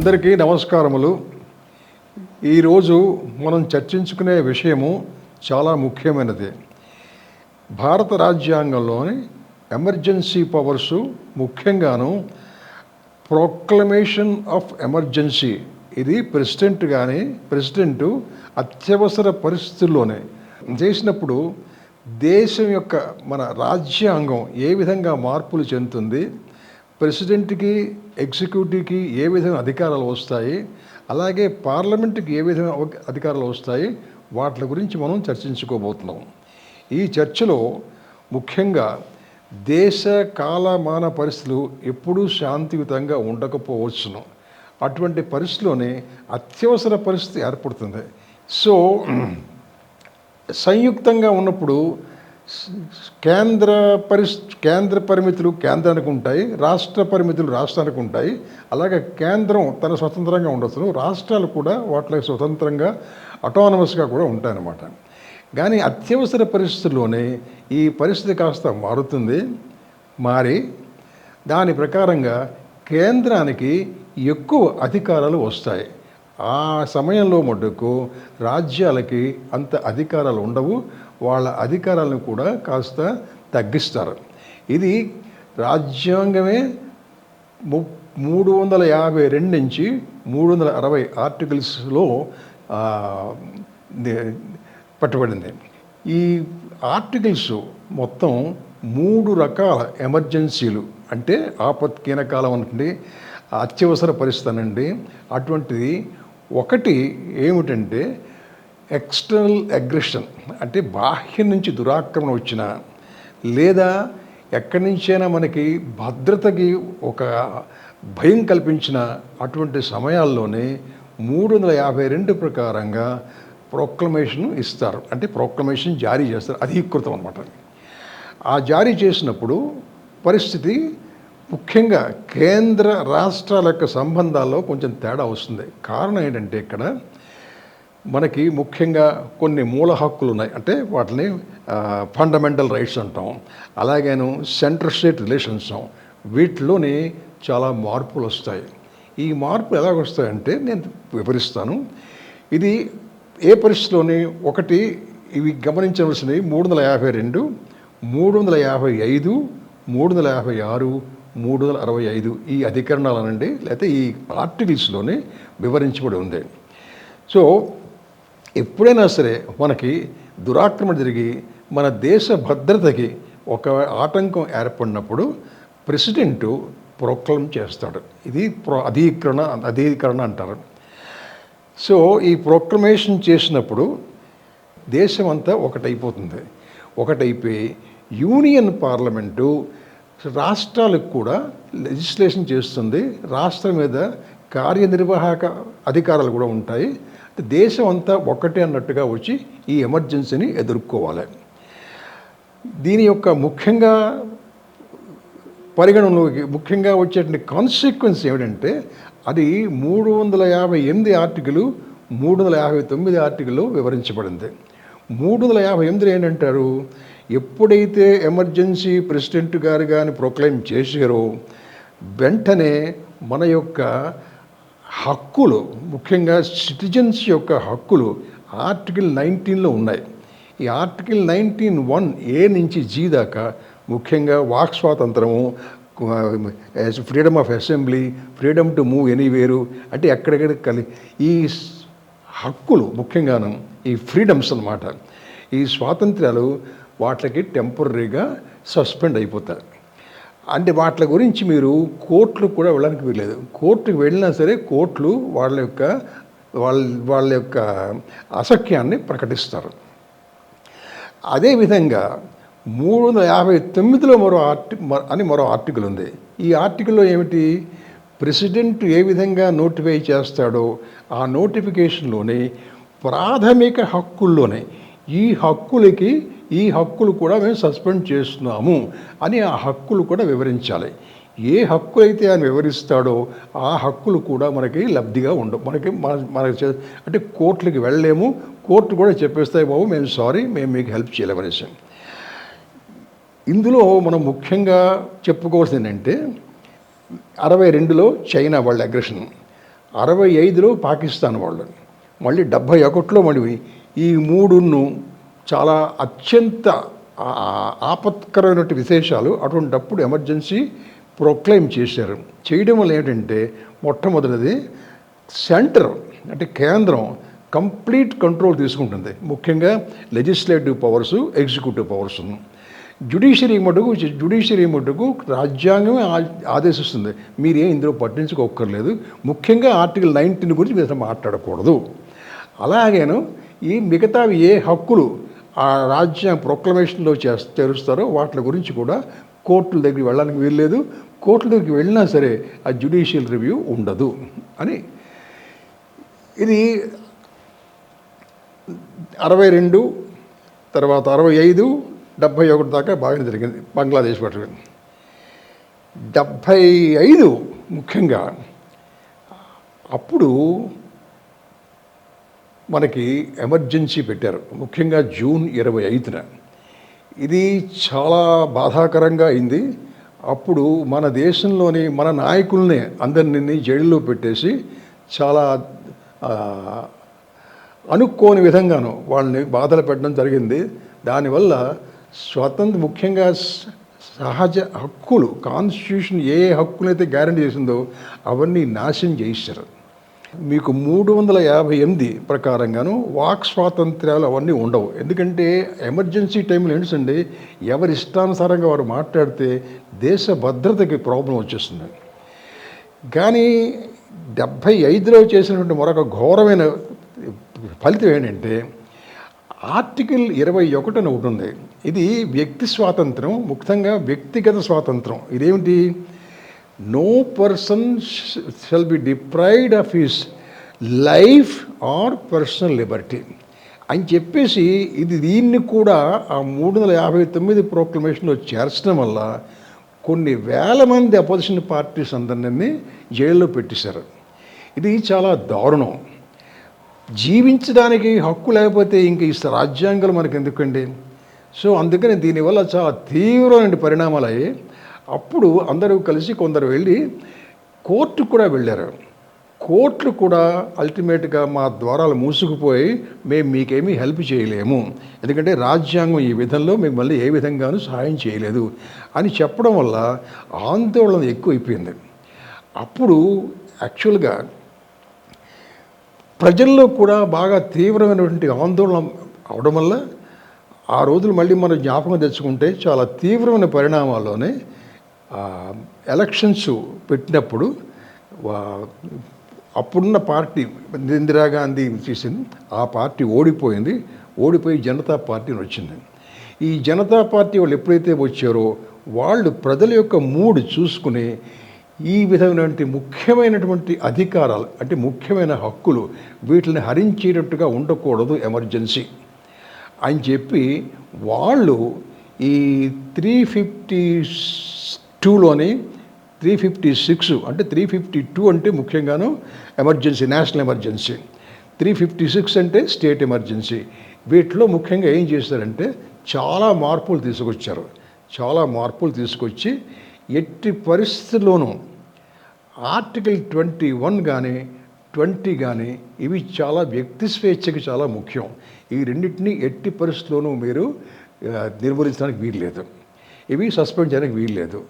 అందరికీ నమస్కారములు. ఈరోజు మనం చర్చించుకునే విషయము చాలా ముఖ్యమైనది. భారత రాజ్యాంగంలోని ఎమర్జెన్సీ పవర్సు ముఖ్యంగాను ప్రోక్లమేషన్ ఆఫ్ ఎమర్జెన్సీ. ఇది ప్రెసిడెంట్ కానీ ప్రెసిడెంట్ అత్యవసర పరిస్థితుల్లోనే చేసినప్పుడు దేశం యొక్క మన రాజ్యాంగం ఏ విధంగా మార్పులు చెందుతుంది ప్రెసిడెంట్కి ఎగ్జిక్యూటివ్కి ఏ విధమైన అధికారాలు వస్తాయి అలాగే పార్లమెంట్కి ఏ విధమైన అధికారాలు వస్తాయి వాటి గురించి మనం చర్చించుకోబోతున్నాం. ఈ చర్చలో ముఖ్యంగా దేశ కాలమాన పరిస్థితులు ఎప్పుడూ శాంతియుతంగా ఉండకపోవచ్చును. అటువంటి పరిస్థితిలోనే అత్యవసర పరిస్థితి ఏర్పడుతుంది. సో సంయుక్తంగా ఉన్నప్పుడు కేంద్ర పరిస్ కేంద్ర పరిమితులు కేంద్రానికి ఉంటాయి రాష్ట్ర పరిమితులు రాష్ట్రానికి ఉంటాయి. అలాగే కేంద్రం తన స్వతంత్రంగా ఉండొచ్చు. రాష్ట్రాలు కూడా వాటికి స్వతంత్రంగా అటానమస్గా కూడా ఉంటాయన్నమాట. కానీ అత్యవసర పరిస్థితుల్లోనే ఈ పరిస్థితి కాస్త మారుతుంది మారి. దాని ప్రకారంగా కేంద్రానికి ఎక్కువ అధికారాలు వస్తాయి. ఆ సమయంలో మటుకు రాజ్యాలకి అంత అధికారాలు ఉండవు. వాళ్ళ అధికారాలను కూడా కాస్త తగ్గిస్తారు. ఇది రాజ్యాంగమే ము మూడు వందల యాభై రెండు నుంచి మూడు వందల అరవై ఆర్టికల్స్లో పట్టుబడింది. ఈ ఆర్టికల్స్ మొత్తం మూడు రకాల ఎమర్జెన్సీలు అంటే ఆపత్కీన కాలం అంటే అత్యవసర పరిస్థితి అనండి అటువంటిది ఒకటి ఏమిటంటే ఎక్స్టర్నల్ అగ్రెషన్ అంటే బాహ్యం నుంచి దురాక్రమణ వచ్చిన లేదా ఎక్కడి నుంచైనా మనకి భద్రతకి ఒక భయం కల్పించిన అటువంటి సమయాల్లోనే మూడు వందల యాభై రెండు ప్రకారంగా ప్రొక్లమేషన్ ఇస్తారు. అంటే ప్రొక్లమేషన్ జారీ చేస్తారు. అధీకృతం అనమాట ఆ జారీ చేసినప్పుడు పరిస్థితి ముఖ్యంగా కేంద్ర రాష్ట్రాల యొక్క సంబంధాల్లో కొంచెం తేడా వస్తుంది. కారణం ఏంటంటే ఇక్కడ మనకి ముఖ్యంగా కొన్ని మూల హక్కులు ఉన్నాయి. అంటే వాటిని ఫండమెంటల్ రైట్స్ అంటాం. అలాగేను సెంటర్ స్టేట్ రిలేషన్స్ వీటిలోని చాలా మార్పులు వస్తాయి. ఈ మార్పులు ఎలా వస్తాయంటే నేను వివరిస్తాను. ఇది ఏ పరిస్థితిలోని ఒకటి ఇవి గమనించవలసినవి. మూడు వందల యాభై రెండు మూడు వందల యాభై ఐదు మూడు వందల యాభై ఆరు మూడు వందల అరవై ఐదు ఈ అధికరణాలనండి లేకపోతే ఈ ఆర్టికల్స్లోనే వివరించబడి ఉంది. సో ఎప్పుడైనా సరే మనకి దురాక్రమణ జరిగి మన దేశ భద్రతకి ఒక ఆటంకం ఏర్పడినప్పుడు ప్రెసిడెంటు ప్రోక్లమ్ చేస్తాడు. ఇది ప్రో అధీకరణ అధీకరణ అంటారు. సో ఈ ప్రోక్లమేషన్ చేసినప్పుడు దేశం అంతా ఒకటైపోతుంది. ఒకటైపోయి యూనియన్ పార్లమెంటు రాష్ట్రాలకు కూడా లెజిస్లేషన్ చేస్తుంది. రాష్ట్రం మీద కార్యనిర్వాహక అధికారాలు కూడా ఉంటాయి. దేశం అంతా ఒక్కటే అన్నట్టుగా వచ్చి ఈ ఎమర్జెన్సీని ఎదుర్కోవాలి. దీని యొక్క ముఖ్యంగా పరిగణనలోకి ముఖ్యంగా వచ్చేటువంటి కాన్సిక్వెన్స్ ఏమిటంటే అది మూడు వందల యాభై ఎనిమిది ఆర్టికలు మూడు వందల యాభై తొమ్మిది ఆర్టికల్లో వివరించబడింది. మూడు వందల యాభై ఎనిమిది ఏంటంటారు? ఎప్పుడైతే ఎమర్జెన్సీ ప్రెసిడెంట్ గారు కానీ ప్రొక్లైమ్ చేశారో వెంటనే మన యొక్క హక్కులు ముఖ్యంగా సిటిజన్స్ యొక్క హక్కులు ఆర్టికల్ నైన్టీన్లో ఉన్నాయి. ఈ ఆర్టికల్ నైన్టీన్ వన్ ఏ నుంచి జీ దాకా ముఖ్యంగా వాక్ స్వాతంత్రము freedom of assembly freedom to move anywhere అంటే ఎక్కడెక్కడ కలి ఈ హక్కులు ముఖ్యంగాను ఈ ఫ్రీడమ్స్ అన్నమాట. ఈ స్వాతంత్ర్యాలు వాటికి టెంపరీగా సస్పెండ్ అయిపోతాయి. అంటే వాటి గురించి మీరు కోర్టులు కూడా వెళ్ళడానికి వీల్లేదు. కోర్టుకు వెళ్ళినా సరే కోర్టులు వాళ్ళ యొక్క వాళ్ళ వాళ్ళ యొక్క అసఖ్యాన్ని ప్రకటిస్తారు. అదేవిధంగా మూడు వందల యాభై తొమ్మిదిలో మరో ఆర్టి మ- అని మరో ఆర్టికల్ ఉంది. ఈ ఆర్టికల్లో ఏమిటి? ప్రెసిడెంట్ ఏ విధంగా నోటిఫై చేస్తాడో ఆ నోటిఫికేషన్లోనే ప్రాథమిక హక్కుల్లోనే ఈ హక్కులకి ఈ హక్కులు కూడా మేము సస్పెండ్ చేస్తున్నాము అని ఆ హక్కులు కూడా వివరించాలి. ఏ హక్కు అయితే ఆయన వివరిస్తాడో ఆ హక్కులు కూడా మనకి లబ్ధిగా ఉండవు. మనకి మన మనకి అంటే కోర్టులకి వెళ్ళలేము. కోర్టు కూడా చెప్పేస్తాయి బాబు మేము సారీ మేము మీకు హెల్ప్ చేయలేమనేసి. ఇందులో మనం ముఖ్యంగా చెప్పుకోవాల్సింది ఏంటంటే అరవై రెండులో చైనా వాళ్ళ అగ్రెషన్ అరవై ఐదులో పాకిస్తాన్ వాళ్ళు మళ్ళీ డెబ్భై ఒకటిలో మళ్ళీ ఈ మూడును చాలా అత్యంత ఆపత్కరమైనటువంటి ఆపత్కరమైన విశేషాలు అటువంటిప్పుడు ఎమర్జెన్సీ ప్రొక్లైమ్ చేశారు. చేయడం వల్ల ఏంటంటే మొట్టమొదటిది సెంటర్ అంటే కేంద్రం కంప్లీట్ కంట్రోల్ తీసుకుంటుంది. ముఖ్యంగా legislative powers executive powers. Judiciary మటుకు జుడిషియరీ మటుకు రాజ్యాంగమే ఆదేశిస్తుంది. మీరేం ఇందులో పట్టించుకోక్కర్లేదు. ముఖ్యంగా ఆర్టికల్ నైన్టీన్ గురించి మీరు మాట్లాడకూడదు. అలాగేను ఈ మిగతావి ఏ హక్కులు ఆ రాజ్య ప్రొక్లమేషన్లో చేస్ చేరుస్తారో వాటి గురించి కూడా కోర్టుల దగ్గరికి వెళ్ళడానికి వీల్లేదు. కోర్టుల దగ్గరికి వెళ్ళినా సరే ఆ జ్యుడిషియల్ రివ్యూ ఉండదు అని. ఇది అరవై రెండు తర్వాత అరవై ఐదు డెబ్భై ఒకటి దాకా బాగానే జరిగింది బంగ్లాదేశ్ పట్ల. డెబ్భై ఐదు ముఖ్యంగా అప్పుడు మనకి ఎమర్జెన్సీ పెట్టారు. ముఖ్యంగా జూన్ ఇరవై ఐదున. ఇది చాలా బాధాకరంగా అయింది. అప్పుడు మన దేశంలోని మన నాయకుల్ని అందరినీ జైల్లో పెట్టేసి చాలా అనుకోని విధంగాను వాళ్ళని బాధలు పెట్టడం జరిగింది. దానివల్ల స్వతంత్ర ముఖ్యంగా సహజ హక్కులు కాన్స్టిట్యూషన్ ఏ ఏ హక్కులైతే గ్యారంటీ చేసిందో అవన్నీ నాశనం చేయిస్తారు. మీకు మూడు వందల యాభై ఎనిమిది ప్రకారంగాను వాక్ స్వాతంత్ర్యాలు అవన్నీ ఉండవు. ఎందుకంటే ఎమర్జెన్సీ టైంలో ఏంటండి ఎవరి ఇష్టానుసారంగా వారు మాట్లాడితే దేశ భద్రతకి ప్రాబ్లం వచ్చేస్తుంది. కానీ డెబ్భై ఐదులో చేసినటువంటి మరొక ఘోరమైన ఫలితం ఏంటంటే ఆర్టికల్ ఇరవై ఒకటి అని ఒకటి ఉంది. ఇది వ్యక్తి స్వాతంత్రం ముఖ్యంగా వ్యక్తిగత స్వాతంత్రం. ఇదేమిటి? No person shall be deprived of his life or personal liberty అని చెప్పేసి ఇది దీన్ని కూడా ఆ మూడు వందల యాభై తొమ్మిది ప్రోక్లమేషన్లో చేర్చడం వల్ల కొన్ని వేల మంది అపోజిషన్ పార్టీస్ అందరినీ జైల్లో పెట్టేశారు. ఇది చాలా దారుణం. జీవించడానికి హక్కు లేకపోతే ఇంక ఈ రాజ్యాంగాలు మనకు ఎందుకండి సో అందుకని దీనివల్ల చాలా తీవ్రమైన పరిణామాలు అయ్యాయి. అప్పుడు అందరూ కలిసి కొందరు వెళ్ళి కోర్టు కూడా వెళ్ళారు. కోర్టులు కూడా అల్టిమేట్గా మా ద్వారాలు మూసుకుపోయి మేము మీకేమీ హెల్ప్ చేయలేము. ఎందుకంటే రాజ్యాంగం ఈ విధంలో మిమ్మల్ని ఏ విధంగానూ సహాయం చేయలేదు అని చెప్పడం వల్ల ఆందోళన ఎక్కువైపోయింది. అప్పుడు యాక్చువల్గా ప్రజల్లో కూడా బాగా తీవ్రమైనటువంటి ఆందోళన అవడం వల్ల ఆ రోజులు మళ్ళీ మనం జ్ఞాపకం తెచ్చుకుంటే చాలా తీవ్రమైన పరిణామాల్లోనే ఎలక్షన్స్ పెట్టినప్పుడు అప్పుడున్న పార్టీ ఇందిరాగాంధీ చేసింది ఆ పార్టీ ఓడిపోయింది ఓడిపోయి జనతా పార్టీ వచ్చింది ఈ జనతా పార్టీ వాళ్ళు ఎప్పుడైతే వచ్చారో వాళ్ళు ప్రజల యొక్క మూడ్ చూసుకుని ఈ విధమైనటువంటి ముఖ్యమైనటువంటి అధికారాలు అంటే ముఖ్యమైన హక్కులు వీటిని హరించేటట్టుగా ఉండకూడదు ఎమర్జెన్సీ. అని చెప్పి వాళ్ళు ఈ త్రీ ఫిఫ్టీ టూలోని త్రీ ఫిఫ్టీ సిక్స్ అంటే త్రీ ఫిఫ్టీ టూ అంటే ముఖ్యంగాను emergency national emergency. Three fifty six అంటే స్టేట్ ఎమర్జెన్సీ. వీటిలో ముఖ్యంగా ఏం చేశారంటే చాలా మార్పులు తీసుకొచ్చారు. చాలా మార్పులు తీసుకొచ్చి ఎట్టి పరిస్థితుల్లోనూ ఆర్టికల్ ట్వంటీ వన్ కానీ ట్వంటీ కానీ ఇవి చాలా వ్యక్తి స్వేచ్ఛకి చాలా ముఖ్యం. ఈ రెండింటినీ ఎట్టి పరిస్థితుల్లోనూ మీరు నిర్మూలించడానికి వీల్లేదు. ఇవి సస్పెండ్ చేయడానికి వీల్లేదు.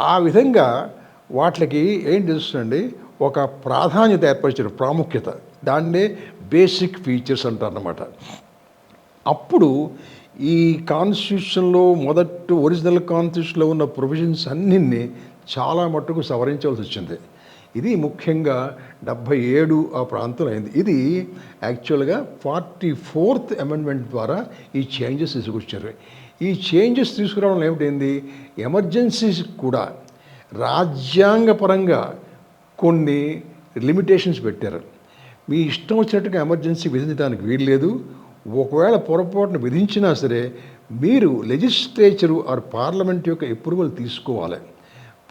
ఆ విధంగా వాటికి ఏం తెలుస్తుందండి? ఒక ప్రాధాన్యత ఏర్పరిచారు ప్రాముఖ్యత. దాన్నే బేసిక్ ఫీచర్స్ అంటారన్నమాట. అప్పుడు ఈ కాన్స్టిట్యూషన్లో మొదటి ఒరిజినల్ కాన్స్టిట్యూషన్లో ఉన్న ప్రొవిజన్స్ అన్నింటినీ చాలా మట్టుకు సవరించవలసి వచ్చింది. ఇది ముఖ్యంగా డెబ్భై ఏడు ఆ ప్రాంతంలో అయింది. ఇది యాక్చువల్గా ఫార్టీ ఫోర్త్ అమెండ్మెంట్ ద్వారా ఈ చేంజెస్ తీసుకొచ్చారు. ఈ చేంజెస్ తీసుకురావడం ఏమిటైంది ఎమర్జెన్సీస్ కూడా రాజ్యాంగపరంగా కొన్ని లిమిటేషన్స్ పెట్టారు. మీ ఇష్టం వచ్చినట్టుగా ఎమర్జెన్సీ విధించడానికి వీల్లేదు. ఒకవేళ పొరపాటున విధించినా సరే మీరు లెజిస్లేచరు ఆర్ పార్లమెంట్ యొక్క అప్రూవల్ తీసుకోవాలి.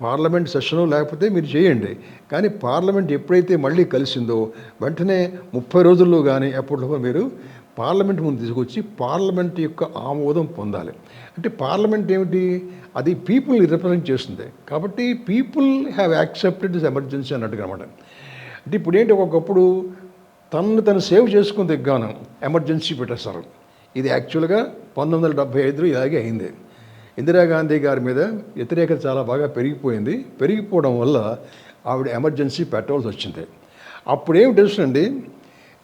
పార్లమెంట్ సెషను లేకపోతే మీరు చేయండి. కానీ పార్లమెంట్ ఎప్పుడైతే మళ్ళీ కలిసిందో వెంటనే ముప్పై రోజుల్లో కానీ ఎప్పటిలో మీరు పార్లమెంట్ ముందు తీసుకొచ్చి పార్లమెంట్ యొక్క ఆమోదం పొందాలి. అంటే పార్లమెంట్ ఏమిటి? అది పీపుల్ని రిప్రజెంట్ చేస్తుంది. కాబట్టి people have accepted this emergency అన్నట్టుగా అనమాట అంటే ఇప్పుడు ఏంటి? ఒకప్పుడు తనను తను సేవ్ చేసుకుని గాను ఎమర్జెన్సీ పెట్టేస్తారు ఇది యాక్చువల్గా పంతొమ్మిది వందల డెబ్బై ఐదులో ఇలాగే అయింది. ఇందిరాగాంధీ గారి మీద వ్యతిరేకత చాలా బాగా పెరిగిపోయింది. పెరిగిపోవడం వల్ల ఆవిడ ఎమర్జెన్సీ పెట్టవలసి వచ్చింది. అప్పుడు ఏమి తెలుసునండి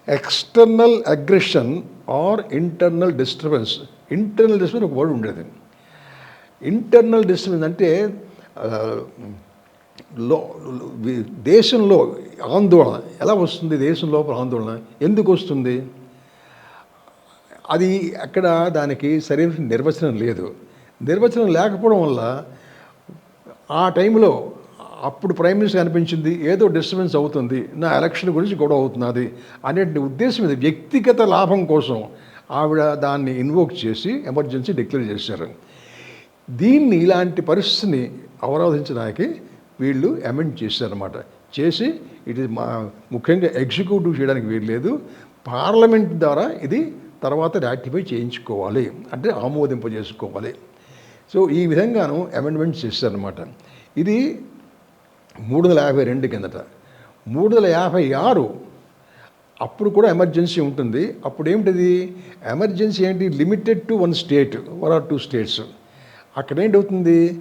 external aggression or internal disturbance internal disturbance ఒక వర్డ్ ఉండేది. ఇంటర్నల్ డిస్టర్బెన్స్ అంటే లో దేశంలో ఆందోళన. ఎలా వస్తుంది దేశం లోపల ఆందోళన? ఎందుకు వస్తుంది? అది అక్కడ దానికి సరైన నిర్వచనం లేదు. నిర్వచనం లేకపోవడం వల్ల ఆ టైంలో అప్పుడు ప్రైమ్ మినిస్టర్ అనిపించింది ఏదో డిస్టర్బెన్స్ అవుతుంది నా ఎలక్షన్ గురించి గొడవ అవుతున్నది అనే ఉద్దేశం ఇది వ్యక్తిగత లాభం కోసం ఆవిడ దాన్ని ఇన్వోక్ చేసి ఎమర్జెన్సీ డిక్లేర్ చేశారు. దీన్ని ఇలాంటి పరిస్థితిని అవరోధించడానికి వీళ్ళు అమెండ్ చేశారన్నమాట. చేసి ఇది మా ముఖ్యంగా ఎగ్జిక్యూటివ్ చేయడానికి వీలు లేదు. పార్లమెంట్ ద్వారా ఇది తర్వాత రాటిఫై చేయించుకోవాలి అంటే ఆమోదింపజేసుకోవాలి. సో ఈ విధంగాను అమెండ్మెంట్స్ చేశారనమాట ఇది మూడు వందల యాభై రెండు కిందట. మూడు వందల యాభై ఆరు అప్పుడు కూడా ఎమర్జెన్సీ ఉంటుంది. అప్పుడు ఏమిటిది? ఎమర్జెన్సీ ఏంటి? Limited to one state one or two states. అక్కడ ఏంటవుతుంది?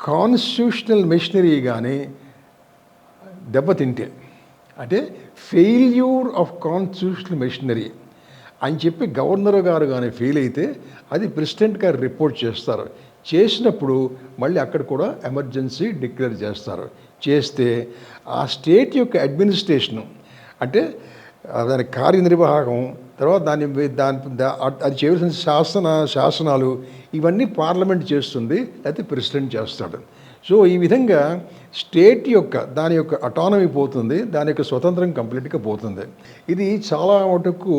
కాన్స్టిట్యూషనల్ మెషినరీ కానీ దెబ్బతింటే అంటే ఫెయిల్యూర్ ఆఫ్ కాన్స్టిట్యూషనల్ మెషినరీ అని చెప్పి గవర్నర్ గారు కానీ ఫెయిల్ అయితే అది ప్రెసిడెంట్ గారు రిపోర్ట్ చేస్తారు. చేసినప్పుడు మళ్ళీ అక్కడ కూడా ఎమర్జెన్సీ డిక్లేర్ చేస్తారు. చేస్తే ఆ స్టేట్ యొక్క అడ్మినిస్ట్రేషను అంటే దాని కార్యనిర్వాహకం తర్వాత దాని దాని అది చేయవలసిన శాసన శాసనాలు ఇవన్నీ పార్లమెంట్ చేస్తుంది లేకపోతే ప్రెసిడెంట్ చేస్తాడు. సో ఈ విధంగా స్టేట్ యొక్క దాని యొక్క అటానమీ పోతుంది దాని యొక్క స్వతంత్రం కంప్లీట్గా పోతుంది. ఇది చాలా మటుకు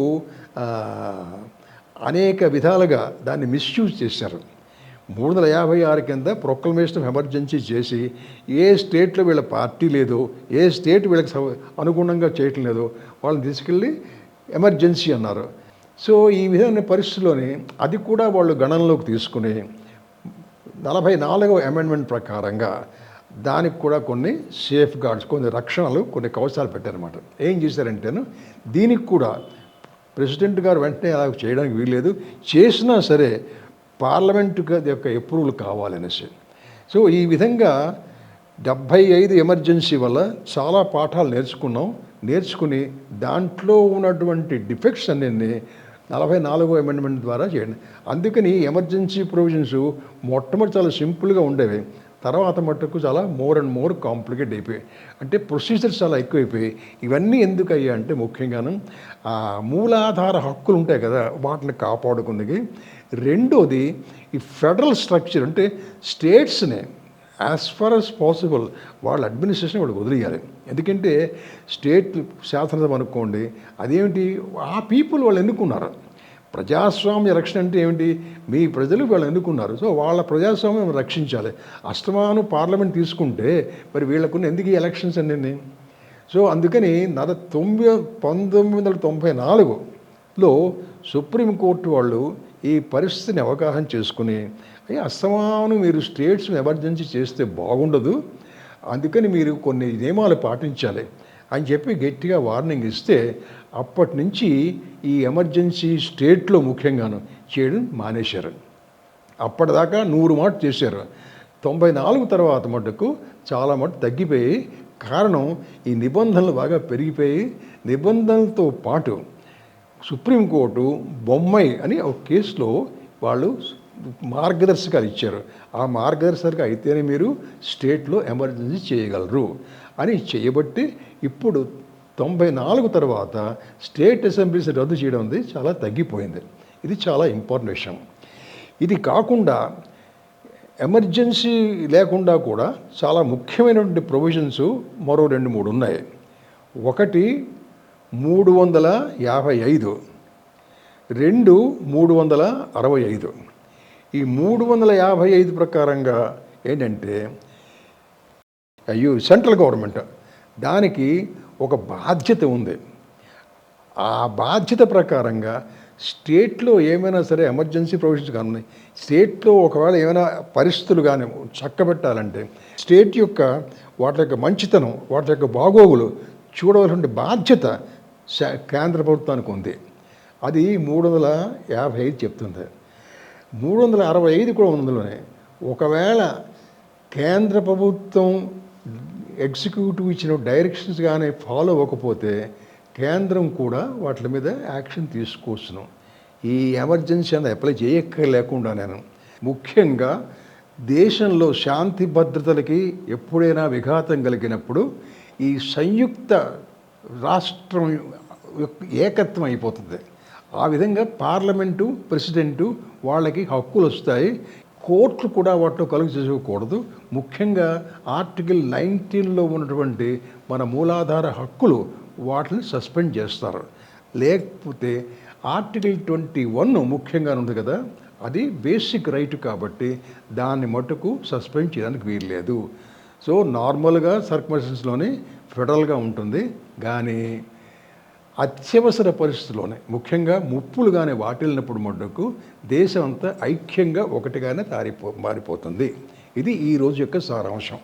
అనేక విధాలుగా దాన్ని మిస్యూజ్ చేశారు. మూడు వందల యాభై ఆరు కింద ప్రొక్లమేషన్ ఆఫ్ ఎమర్జెన్సీ చేసి ఏ స్టేట్లో వీళ్ళ పార్టీ లేదో ఏ స్టేట్ వీళ్ళకి అనుగుణంగా చేయటం లేదో వాళ్ళని తీసుకెళ్ళి ఎమర్జెన్సీ అన్నారు. సో ఈ విధమైన పరిస్థితుల్లోనే అది కూడా వాళ్ళు గణనలోకి తీసుకుని నలభై నాలుగవ అమెండ్మెంట్ ప్రకారంగా దానికి కూడా కొన్ని సేఫ్ గార్డ్స్ కొన్ని రక్షణలు కొన్ని కవచాలు పెట్టారన్నమాట. ఏం చేశారంటేను దీనికి కూడా ప్రెసిడెంట్ గారు వెంటనే అలా చేయడానికి వీల్లేదు. చేసినా సరే పార్లమెంటు యొక్క అప్రూవల్ కావాలనేసి. సో ఈ విధంగా డెబ్భై ఐదు ఎమర్జెన్సీ వల్ల చాలా పాఠాలు నేర్చుకున్నాం. నేర్చుకుని దాంట్లో ఉన్నటువంటి డిఫెక్ట్స్ అన్నీ నలభై నాలుగో అమెండ్మెంట్ ద్వారా చేయండి. అందుకని ఎమర్జెన్సీ ప్రొవిజన్స్ మొట్టమొదటి చాలా సింపుల్గా ఉండేవి. తర్వాత మట్టుకు చాలా మోర్ అండ్ మోర్ కాంప్లికేట్ అయిపోయాయి. అంటే ప్రొసీజర్స్ చాలా ఎక్కువైపోయాయి. ఇవన్నీ ఎందుకు అయ్యాయి అంటే ముఖ్యంగాను ఆ మూలాధార హక్కులు ఉంటాయి కదా వాటిని కాపాడుకున్నది రెండోది ఈ ఫెడరల్ స్ట్రక్చర్ అంటే స్టేట్స్ని యాజ్ ఫార్ అస్ పాసిబుల్ వాళ్ళ అడ్మినిస్ట్రేషన్ వాళ్ళకి వదిలేయాలి. ఎందుకంటే స్టేట్ శాసనసభ అనుకోండి అదేమిటి ఆ పీపుల్ వాళ్ళు ఎన్నుకున్నారు? ప్రజాస్వామ్య రక్షణ అంటే ఏమిటి? మీ ప్రజలు వాళ్ళు ఎన్నుకున్నారు. సో వాళ్ళ ప్రజాస్వామ్యం రక్షించాలి. అష్టమాను పార్లమెంట్ తీసుకుంటే మరి వీళ్ళకున్న ఎందుకు ఈ ఎలక్షన్స్ అన్నీ సో అందుకని నర తొంభై పంతొమ్మిది వందల తొంభై నాలుగులో సుప్రీంకోర్టు వాళ్ళు ఈ పరిస్థితిని అవగాహన చేసుకుని అయ్యా అస్తమానం మీరు స్టేట్స్ ఎమర్జెన్సీ చేస్తే బాగుండదు. అందుకని మీరు కొన్ని నియమాలు పాటించాలి. అని చెప్పి గట్టిగా వార్నింగ్ ఇస్తే అప్పటి నుంచి ఈ ఎమర్జెన్సీ స్టేట్లో ముఖ్యంగాను చేయడం మానేశారు. అప్పటిదాకా నూరు మాట చేశారు. తొంభై నాలుగు తర్వాత మటుకు చాలా మటు తగ్గిపోయి కారణం ఈ నిబంధనలు బాగా పెరిగిపోయి నిబంధనలతో పాటు సుప్రీంకోర్టు బొమ్మాయి అని ఒక కేసులో వాళ్ళు మార్గదర్శకాలు ఇచ్చారు. ఆ మార్గదర్శక అయితేనే మీరు స్టేట్లో ఎమర్జెన్సీ చేయగలరు అని చేయబట్టి ఇప్పుడు తొంభై నాలుగు తర్వాత స్టేట్ అసెంబ్లీస్ రద్దు చేయడం అనేది చాలా తగ్గిపోయింది. ఇది చాలా ఇంపార్టెంట్ విషయం. ఇది కాకుండా ఎమర్జెన్సీ లేకుండా కూడా చాలా ముఖ్యమైనటువంటి ప్రొవిజన్స్ మరో రెండు మూడు ఉన్నాయి. ఒకటి మూడు వందల యాభై ఐదు రెండు మూడు వందల అరవై ఐదు. ఈ మూడు వందల యాభై ఐదు ప్రకారంగా ఏంటంటే అయ్యో సెంట్రల్ గవర్నమెంట్ దానికి ఒక బాధ్యత ఉంది. ఆ బాధ్యత ప్రకారంగా స్టేట్లో ఏమైనా సరే ఎమర్జెన్సీ ప్రొవిజన్స్ కానీ స్టేట్లో ఒకవేళ ఏమైనా పరిస్థితులు కానీ చక్కబెట్టాలంటే స్టేట్ యొక్క వాటి యొక్క మంచితనం వాటి యొక్క బాగోగులు చూడవలసిన బాధ్యత కేంద్ర ప్రభుత్వానికి ఉంది. అది మూడు వందల యాభై ఐదు చెప్తుంది. మూడు వందల అరవై ఐదు కూడా ఉంది ఒకవేళ కేంద్ర ప్రభుత్వం ఎగ్జిక్యూటివ్ ఇచ్చిన డైరెక్షన్స్ కానీ ఫాలో అవ్వకపోతే కేంద్రం కూడా వాటి మీద యాక్షన్ తీసుకోవచ్చును. ఈ ఎమర్జెన్సీ అనేది అప్లై చేయక్కర్లేకుండా నేను ముఖ్యంగా దేశంలో శాంతి భద్రతలకి ఎప్పుడైనా విఘాతం కలిగినప్పుడు ఈ సంయుక్త రాష్ట్రం ఏకత్వం అయిపోతుంది. ఆ విధంగా పార్లమెంటు ప్రెసిడెంటు వాళ్ళకి హక్కులు వస్తాయి కోర్టులు కూడా వాటిలో కలుగు చేసుకోకూడదు ముఖ్యంగా ఆర్టికల్ నైన్టీన్లో ఉన్నటువంటి మన మూలాధార హక్కులు వాటిని సస్పెండ్ చేస్తారు. లేకపోతే ఆర్టికల్ ట్వంటీ వన్ ముఖ్యంగా ఉంది కదా అది బేసిక్ రైట్ కాబట్టి దాన్ని మటుకు సస్పెండ్ చేయడానికి వీల్లేదు. సో నార్మల్గా సర్కమస్టెన్స్లోనే ఫెడరల్గా ఉంటుంది. కానీ అత్యవసర పరిస్థితుల్లోనే ముఖ్యంగా ముప్పులు కానీ వాటిల్లినప్పుడు మటుకు దేశం అంతా ఐక్యంగా ఒకటిగానే తారిపో మారిపోతుంది. ఇది ఈ రోజు యొక్క సారాంశం.